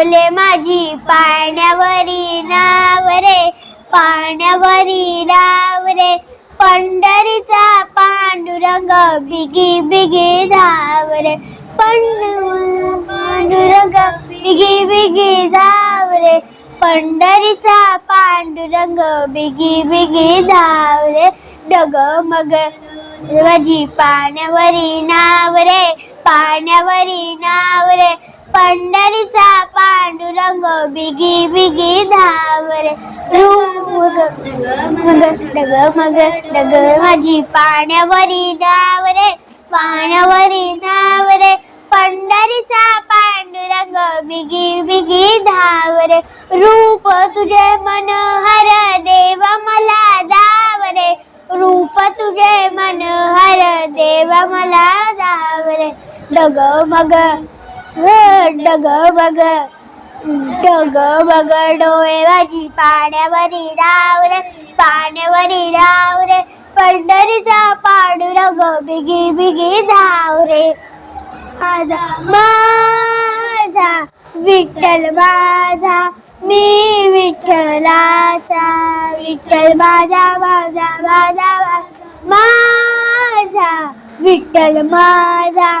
डोले माझी पाण्यावरी नाव रे पाण्यावरी नाव रे. पंढरीचा पांडुरंग बिगी बिगी धाव रे. पांडुरंग बिगी बिगी धाव रे. पंढरीचा पांडुरंग बिगी बिगी धाव रे. डगमग माझी पाण्यावरी नाव रे पाण्यावरी नाव रे. पंढरीचा पांडुरंग बिगी बिगी धावरे. मग डग मग डग माझी पाण्यावरी नाव रे पाण्यावरी नाव रे पंढरीचा पांडुरंग बिगी बिगी धाव रे रूप तुझे मनोहर देव मला धाव रे रूप तुझे मनोहर देव मला धाव रे डग मग डग बग डग बग डोळे माझी पाण्यावरी डाव रे पाण्यावरी डावरे रे पंढरीचा पांडुरंग बिगी बिगी धाव रे माझा माझा विठ्ठल माझा मी विठ्ठलाचा विठ्ठल माझा माझा माझा माझा विठ्ठल माझा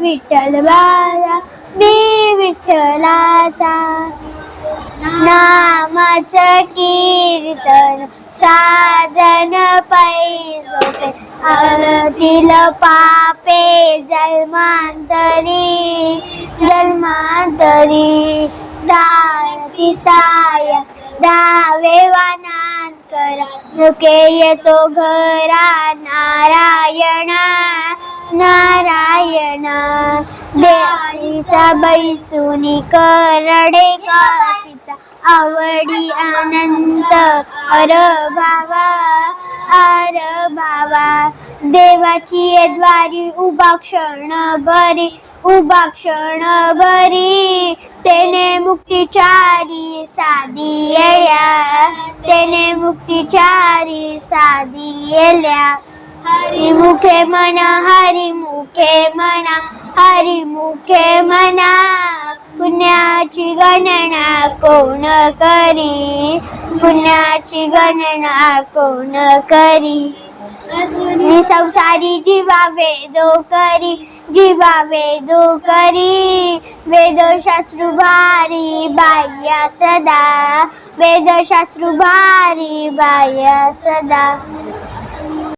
विठ्ठल बाळा मी विठ्ठलाचा. नामाचं कीर्तन साधन पैसोपे आरतील पापे जन्मांतरी जन्मांतरी. दाती साया दावे वानात करा नुके येतो घरा नारायणा. देवाचा बैसुनी करडे काचिता आवडी अनंत. अर भावा अर भावा देवाची द्वारी उभा क्षण भरी उभा क्षण भरी. तेने मुक्तीचारी साधी येल्या तेने मुक्तीचारी साधी येल्या हरी मुखे मना हरी मुखे मना हरी मुखे मना. पुण्याची गणना कोण करी? पुण्याची गणना कोण करी? मी संसारी जीवा वेदो करी जीवा वेदो करी. वेदशास्त्र भारी बाह्या सदा वेदशास्त्र भारी बाह्या सदा.